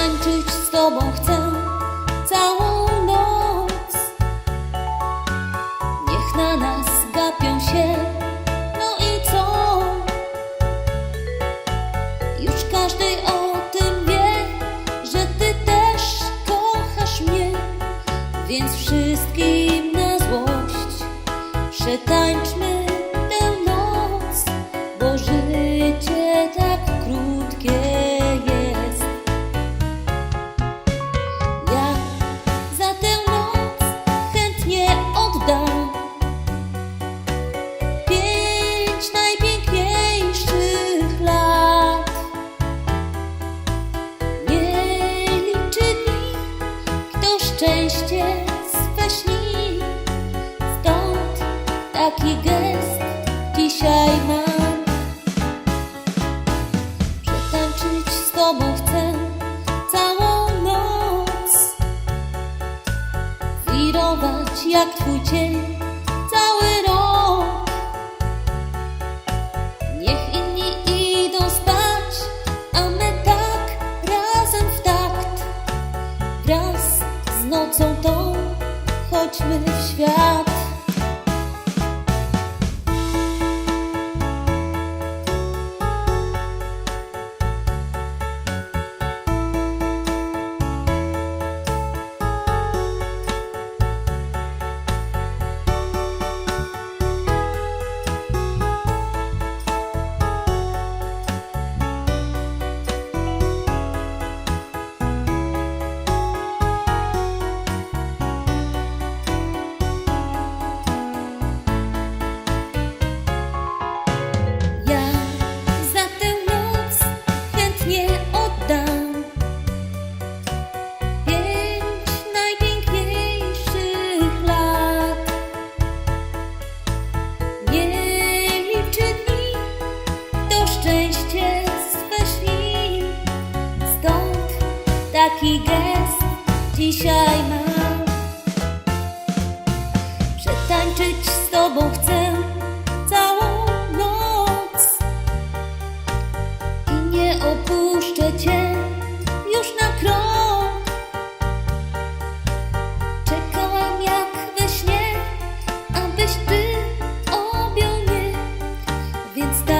tańczyć z tobą chcę całą noc. Niech na nas gapią się, no i co? Już każdy o tym wie, że ty też kochasz mnie, więc wszystkim na złość przetańczmy. Taki gest dzisiaj mam. Przetańczyć z tobą chcę całą noc. Wirować jak twój cień cały rok. Niech inni idą spać, a my tak razem w takt. Wraz z nocą tą chodźmy w świat. jaki gest dzisiaj mam. Przetańczyć z Tobą chcę całą noc i nie opuszczę Cię już na krok. Czekałam jak we śnie, abyś Ty objął mnie, więc tak.